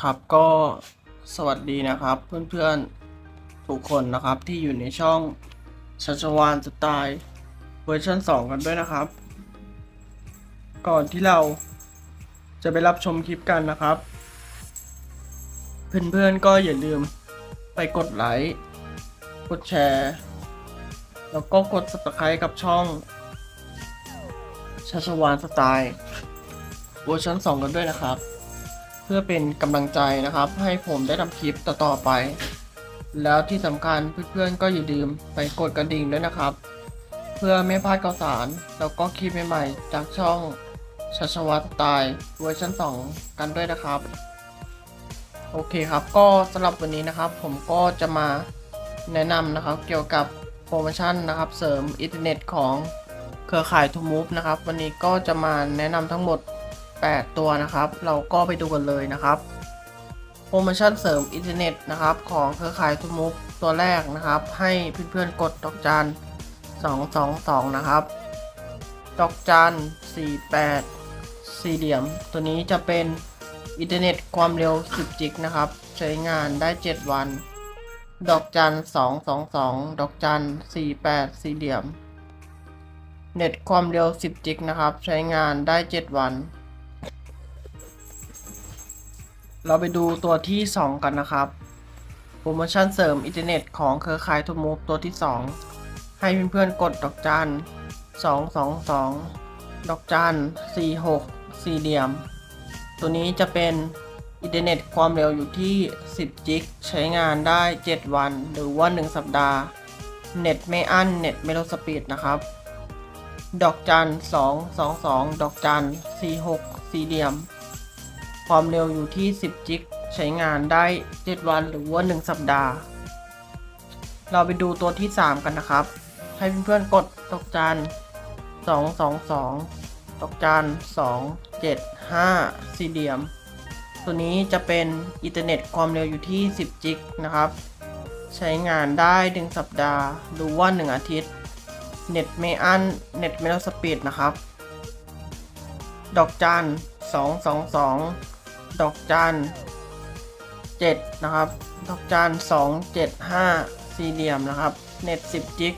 ครับก็สวัสดีนะครับเพื่อนๆทุกคนนะครับที่อยู่ในช่องชัชวานสไตล์เวอร์ชัน2 กันด้วยนะครับ ก่อนที่เราจะไปรับชมคลิปกันนะครับ เพื่อนๆก็อย่าลืมไปกดไลค์กดแชร์ แล้วก็กด subscribe กับช่องชัชวานสไตล์เวอร์ชัน2 กันด้วยนะครับ เพื่อเป็นกำลังใจนะครับ ให้ผมได้ทำคลิปต่อๆไป แล้วที่สำคัญเพื่อนๆก็อย่าลืมไปกดกระดิ่งด้วยนะครับ เพื่อไม่พลาดข่าวสาร แล้วก็คลิปใหม่ๆ จากช่องชัชวัตตายเวอร์ชัน2 กันด้วยนะครับ โอเคครับก็สำหรับวันนี้นะครับ ผมก็จะมาแนะนำนะครับเกี่ยวกับโปรโมชั่นนะครับ เสริมอินเทอร์เน็ตของเครือข่ายทูมูฟนะครับ วันนี้ก็จะมาแนะนำทั้งหมด 8 ตัวนะครับ เราก็ไปดูกันเลยนะครับ โปรโมชั่นเสริมอินเทอร์เน็ตนะครับ ของเครือข่ายทูมูฟตัวแรกนะครับ ให้เพื่อนๆกดดอกจัน222 นะครับ ดอกจัน48 สี่เหลี่ยม ตัวนี้จะเป็นอินเทอร์เน็ตความเร็ว 10 จิกนะครับ ใช้งานได้ 7 วัน ดอกจัน222 ดอกจัน48 สี่เหลี่ยมเน็ตความเร็ว 10 จิกนะครับ ใช้งานได้ 7 วัน เราไปดูตัวที่ 2 กันนะครับ โปรโมชั่นเสริมอินเทอร์เน็ตของเครือข่ายทูมูฟตัวที่ 2 ให้เพื่อนๆกดดอกจัน 222 ดอกจัน 46 สี่เหลี่ยม ตัวนี้จะเป็นอินเทอร์เน็ตความเร็วอยู่ที่ 10 จิก ใช้งานได้ 7 วัน หรือว่า 1 สัปดาห์ เน็ตไม่อั้น เน็ตไม่ลดสปีดนะครับ ดอกจัน 222 ดอกจัน 46 สี่เหลี่ยม ความเร็วอยู่ที่ 10 จิก ใช้งานได้ 7 วันหรือว่า 1 สัปดาห์ เราไปดูตัวที่ 3 กันนะครับ ให้เพื่อนๆกดดอกจัน222ดอกจัน275 สี่เหลี่ยม ตัวนี้จะเป็นอินเทอร์เน็ตความเร็วอยู่ที่ 10 จิกนะครับ ใช้งานได้ 1 สัปดาห์ หรือว่า 1 อาทิตย์ เน็ตไม่อั้นเน็ตไม่ลดสปีดนะครับ ดอกจัน222 ดอกจัน7นะครับ ดอกจัน275สี่เหลี่ยมนะครับ เน็ต10จิก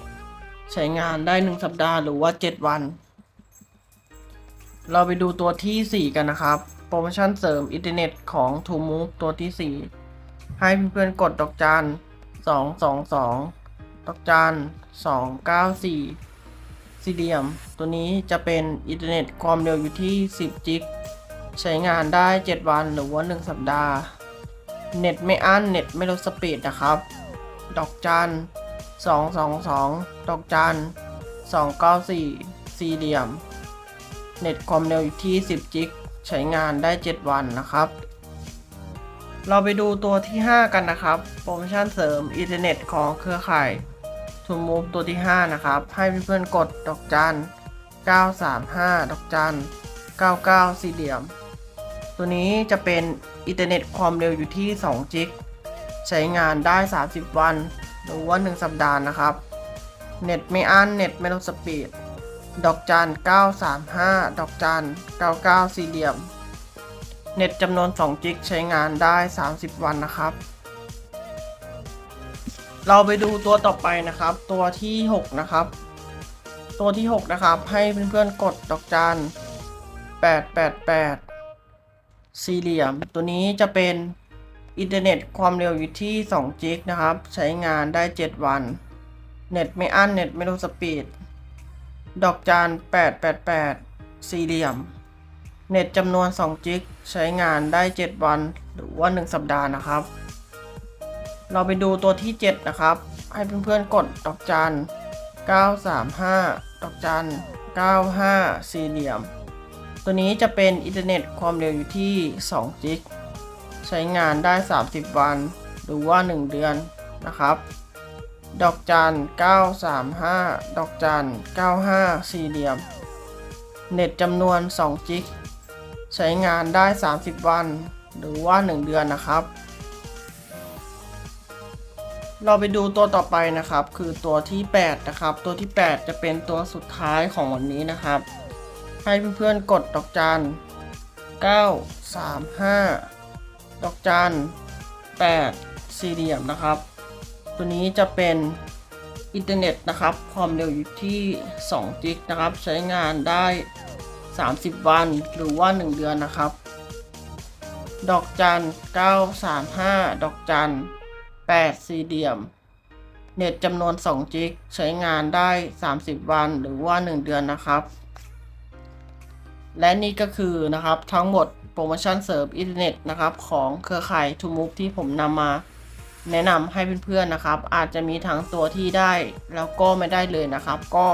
ใช้งานได้1สัปดาห์หรือว่า7วัน เราไปดูตัวทีสี่4กันนะครับ โปรโมชั่นเสริมอินเทอร์เน็ตของ t o Move ตัวที่4ให้เพื่อนๆกดดอกจัน222ดอกจัน294สี่เหลี่ยม ตัวนี้จะเป็นอินเทอร์เน็ตความเร็วอยู่ที่ 10 จิก ใช้งานได้ 7 วันหรือว่า 1 สัปดาห์ เน็ตไม่อั้นเน็ตไม่ลดสปีดนะครับ ดอกจัน222ดอกจัน294สี่เหลี่ยม เน็ตความเร็วอยู่ที่ 10 จิก ใช้งานได้ 7 วันนะครับ เราไปดูตัวที่ 5 กันนะครับ โปรโมชั่นเสริมอินเทอร์เน็ตของเครือข่ายทูมูฟตัวที่ 5 นะครับ ให้เพื่อนๆกดดอกจัน935 ดอกจัน99 สี่เหลี่ยม ตัวนี้จะเป็นอินเทอร์เน็ตความเร็วอยู่ที่2จิกใช้งานได้ 30 วัน หรือว่า 1 สัปดาห์นะครับ เน็ตไม่อั้นเน็ตไม่ลดสปีด ดอกจัน 935 ดอกจัน 99 สี่เหลี่ยม เน็ตจำนวน2จิกใช้งานได้ 30 วันนะครับ เราไปดูตัวต่อไปนะครับ ตัวที่ 6 นะครับ ตัวที่ 6 นะครับ ให้เพื่อนๆกดดอกจัน 888 สี่เหลี่ยม ตัวนี้จะเป็นอินเทอร์เน็ตความเร็วอยู่ที่2จิกนะครับ ใช้งานได้ 7 วัน เน็ตไม่อั้นเน็ตไม่ลดสปีด ดอกจาน888 สี่เหลี่ยม เน็ตจำนวน2จิกใช้งานได้ 7 วัน หรือว่า 1 สัปดาห์นะครับ เราไปดูตัวที่ 7 นะครับ ให้เพื่อนๆกดดอกจัน935 ดอกจัน95 สี่เหลี่ยม ตัวนี้จะเป็นอินเทอร์เน็ตความเร็วอยู่ที่2จิกใช้งานได้ 30 วัน หรือว่า 1 เดือนนะครับ ดอกจัน 935 ดอกจัน 95 สี่เหลี่ยม เน็ตจำนวน 2 จิก ใช้งานได้ 30 วัน หรือว่า 1 เดือนนะครับ เราไปดูตัวต่อไปนะครับ คือตัวที่ 8 นะครับ ตัวที่ 8 จะเป็นตัวสุดท้ายของวันนี้นะครับ ให้เพื่อนๆกดดอกจัน935 ดอกจัน8สี่เหลี่ยมนะครับ ตัวนี้จะเป็นอินเทอร์เน็ตนะครับ ความเร็วอยู่ที่2จิกนะครับ ใช้งานได้ 30 วันหรือว่า 1 เดือนนะครับ ดอกจัน935 ดอกจัน8สี่เหลี่ยม เน็ตจำนวน2จิกใช้งานได้ 30 วันหรือว่า 1 เดือนนะครับ และนี่ก็คือนะครับทั้งหมดโปรโมชั่นเสริมอินเทอร์เน็ตนะครับของเครือข่ายทูมูฟที่ผมนำมาแนะนำให้เพื่อนๆนะครับ อาจจะมีทั้งตัวที่ได้แล้วก็ไม่ได้เลยนะครับ ก็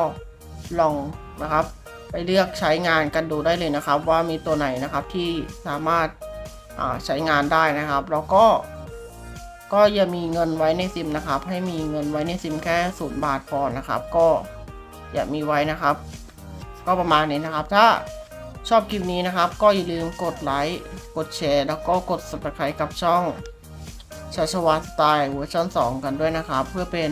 ลองนะครับ ไปเลือกใช้งานกันดูได้เลยนะครับ ว่ามีตัวไหนนะครับที่สามารถาใช้งานได้นะครับ แล้วก็ก็อย่ามีเงินไว้ในซิมนะครับ ให้มีเงินไว้ในซิมแค่ศูนย์บาทพอนะครับ ก็อย่ามีไว้นะครับ ก็ประมาณนี้นะครับ ถ้า ชอบคลิปนี้นะครับ ก็อย่าลืมกดไลค์ กดแชร์ แล้วก็กด subscribe กับช่องชาชวานสไตล์เวอร์ชัน2 กันด้วยนะครับ เพื่อเป็น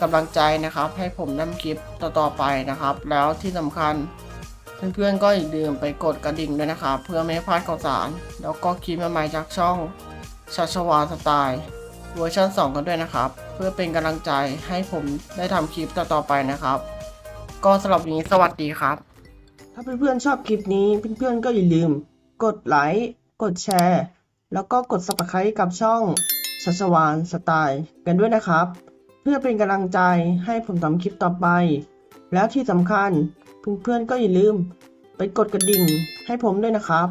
กำลังใจนะครับ ให้ผมนำคลิปต่อๆไปนะครับ แล้วที่สำคัญเพื่อนๆก็อย่าลืมไปกดกระดิ่งด้วยนะครับ เพื่อไม่ให้พลาดข่าวสาร แล้วก็คลิปใหม่ๆจากช่องชาชวาสไตล์เวอร์ชัน2 กันด้วยนะครับ เพื่อเป็นกำลังใจให้ผมได้ทำคลิปต่อๆไปนะครับ ก็สำหรับวันนี้สวัสดีครับ ถ้าเพื่อนๆชอบคลิปนี้เพื่อนๆก็อย่าลืม กดไลค์ กดแชร์ แล้วก็กด subscribe กับช่องชัชวานสไตล์กันด้วยนะครับ เพื่อเป็นกำลังใจให้ผมทำคลิปต่อไป แล้วที่สำคัญเพื่อนๆก็อย่าลืม ไปกดกระดิ่งให้ผมด้วยนะครับ